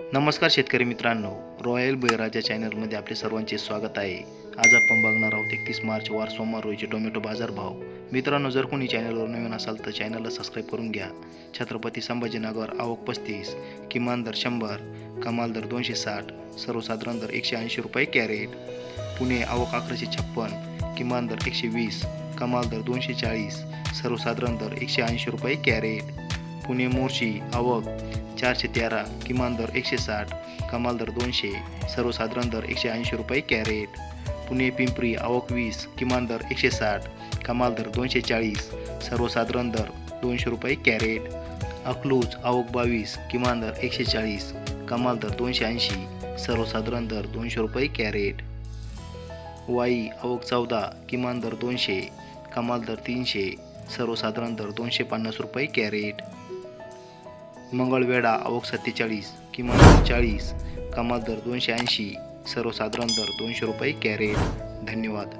नमस्कार शेतकरी मित्रांनो. रॉयल बैराजा चॅनलमध्ये आपले सर्वांचे स्वागत आहे. आज आपण बघणार आहोत एकतीस मार्च वार सोमवार रोजी टोमॅटो बाजारभाव मित्रांनो जर कोणी चॅनलवर नवीन असाल तर चॅनलला सबस्क्राईब करून घ्या. छत्रपती संभाजीनगर आवक पस्तीस किमान दर शंभर कमाल दर दोनशे साठ सर्वसाधारण दर एकशे ऐंशी रुपये कॅरेट. पुणे आवक अकराशे छप्पन किमान दर एकशे वीस कमाल दर दोनशे चाळीस सर्वसाधारण दर एकशे ऐंशी रुपये कॅरेट. पुणे मोर्शी आवक चारशे तेरा किमान दर एकशे साठ कमाल दर दोनशे सर्वसाधारण दर एकशे ऐंशी रुपये कॅरेट. पुणे पिंपरी आवक वीस किमान दर एकशे साठ कमाल दर दोनशे चाळीस सर्वसाधारण दर दोनशे रुपये कॅरेट. अकलूज आवक बावीस किमान दर एकशे चाळीस कमाल दर दोनशे ऐंशी सर्वसाधारण दर दोनशे रुपये कॅरेट. वाई आवक चौदा किमान दर दोनशे कमाल दर तीनशे सर्वसाधारण दर दोनशे पन्नास रुपये कॅरेट. मंगळवेढा आवक सत्तेचाळीस किमान चाळीस कमाल दर दोनशे ऐंशी सर्वसाधारण दर दोनशे रुपये कॅरेट. धन्यवाद.